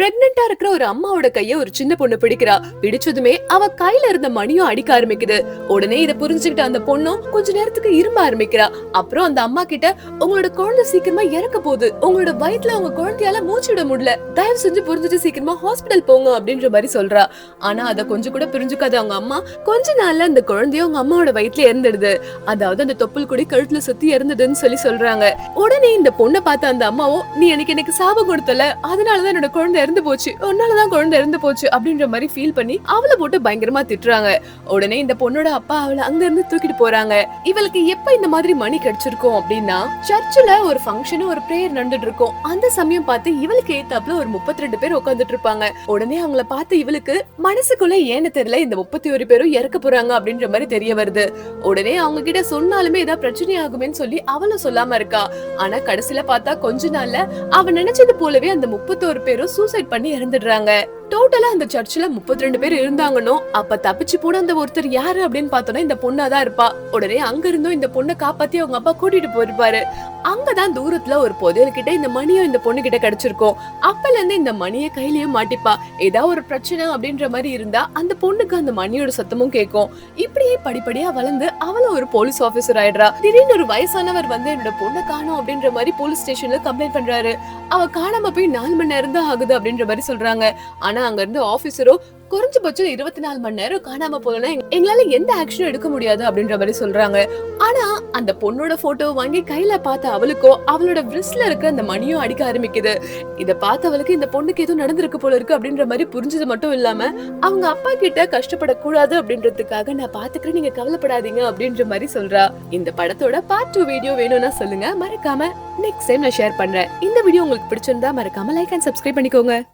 பிரெக்னெண்டா இருக்கிற ஒரு அம்மாவோட கைய ஒரு சின்ன பொண்ணு பிடிக்கிறா. பிடிச்சதுமே அவ கையில இருந்த மணியும் அடிக்க ஆரம்பிக்குது. உடனே இத புரிஞ்சுக்கிட்ட அந்த பொண்ணும் கொஞ்ச நேரத்துக்கு இரும்ப ஆரம்பிக்கிறா. அப்புறம் அந்த அம்மா கிட்ட உங்களோட குழந்தை சீக்கிரமா இறக்க போகுது. உங்களோட வயிற்றுல உங்க குழந்தையால மூச்சு விட முடியல. தயவு செஞ்சு புரிஞ்சுட்டு சீக்கிரமா ஹாஸ்பிட்டல் போங்க அப்படின்ற மாதிரி சொல்றா. ஆனா அத கொஞ்சம் கூட புரிஞ்சுக்காத அவங்க அம்மா கொஞ்ச நாள்ல அந்த குழந்தைய அவங்க அம்மாவோட வயிற்றுல இறந்துடுது. அதாவது அந்த தொப்புள் கொடி கழுத்துல சுத்தி இறந்ததுன்னு சொல்லி சொல்றாங்க. உடனே இந்த பொண்ணை பார்த்த அந்த அம்மாவும் நீ எனக்கு எனக்கு சாபம் கொடுத்தல. அதனாலதான் என்னோட குழந்தை இறந்து போச்சு. உன்னாலதான் குழந்தை இறந்து போச்சு அப்படின்ற மாதிரி ஃபீல் பண்ணி அவளை போட்டு பயங்கரமா திட்டுறாங்க. உடனே இந்த பொண்ணோட அப்பா அவளை அங்க இருந்து தூக்கிட்டு போறாங்க. இவளுக்கு எப்ப இந்த மாதிரி மணி கிடைச்சிருக்கும் அப்படின்னா சர்ச்சில் ஒரு ஃபங்க்ஷனும் ஒரு பிரேயர் நடந்துட்டு இருக்கும். அந்த சமயம் பார்த்து இவளுக்கு ஏத்தாப்புல ஒரு முப்பத்தி ரெண்டு பேர் உட்காந்துட்டு இருப்பாங்க. உடனே அவங்கள பார்த்து இவளுக்கு மனசுக்குள்ள ஏன்னு தெரியல இந்த முப்பத்தி ஒரு பேரும் இறக்க போறாங்க அப்படின்ற மாதிரி தெரிய வருது. உடனே அவங்க கிட்ட சொன்னாலுமே ஏதாவது பிரச்சனை ஆகுமேன்னு சொல்லி அவளும் சொல்லாம இருக்கா. ஆனா கடைசியில பார்த்தா கொஞ்ச நாள்ல அவ நினைச்சது போலவே அந்த முப்பத்தோரு பேரும் சூசைட் பண்ணி இறந்துடுறாங்க. டோட்டலா அந்த சர்ச்சில் முப்பத்தி ரெண்டு பேர் இருந்தாங்கன்னோ அப்ப தப்பிச்சு போன அந்த ஒருத்தர் யாரு அப்படின்னு பார்த்தோம்னா இந்த பொண்ணா தான் இருப்பா. உடனே அங்க இருந்தும் இந்த பொண்ணை காப்பாத்தி அவங்க அப்பா கூட்டிட்டு போயிருப்பாரு. அங்கதான் தூரத்துல ஒரு புதையல் கிட்ட இந்த மணியும் இந்த பொண்ணு கிட்ட கிடைச்சிருக்கும். அப்பல இருந்து இந்த மணியை கையிலயே மாட்டிப்பா. ஏதாவது ஒரு பிரச்சனை அப்படின்ற மாதிரி இருந்தா அந்த பொண்ணுக்கு அந்த மணியோட சத்தமும் கேட்கும். இப்படியே படிப்படியா வளர்ந்து அவளும் ஒரு போலீஸ் ஆபீசர் ஆயிடுறா. திடீர்னு ஒரு வயசானவர் வந்து என்னோட பொண்ணை காணும் அப்படின்ற மாதிரி போலீஸ் ஸ்டேஷன்ல கம்ப்ளைண்ட் பண்றாரு. அவ காணாம போய் நாலு மணி நேரம் தான் ஆகுது அப்படின்ற மாதிரி சொல்றாங்க. ஆனா அங்க இருந்து ஆபீசரோ குறைஞ்சபட்சம் இருபத்தி நாலு மணி நேரம் காணாம போலனா எங்களால எந்த ஆக்ஷனும் எடுக்க முடியாது அப்படின்ற மாதிரி சொல்றாங்க. ஆனா அந்த பொண்ணோட போட்டோ வாங்கி கையில பார்த்த அவளுக்கோ அவளோட விரிஸ்ல இருக்க அந்த மணியும் அடிக்க ஆரம்பிக்குது. இத பார்த்த அவளுக்கு இந்த பொண்ணுக்கு எதுவும் நடந்திருக்கு போல இருக்கு அப்படின்ற மாதிரி புரிஞ்சது மட்டும் இல்லாம அவங்க அப்பா கிட்ட கஷ்டப்படக்கூடாது அப்படின்றதுக்காக நான் பாத்துக்கிறேன் நீங்க கவலைப்படாதீங்க அப்படின்ற மாதிரி சொல்றா. இந்த படத்தோட பார்ட் டூ வீடியோ வேணும்னா சொல்லுங்க. மறக்காம நெக்ஸ்ட் டைம் நான் ஷேர் பண்றேன். இந்த வீடியோ உங்களுக்கு பிடிச்சிருந்தா மறக்காம லைக் அண்ட் சப்ஸ்கிரைப் பண்ணிக்கோங்க.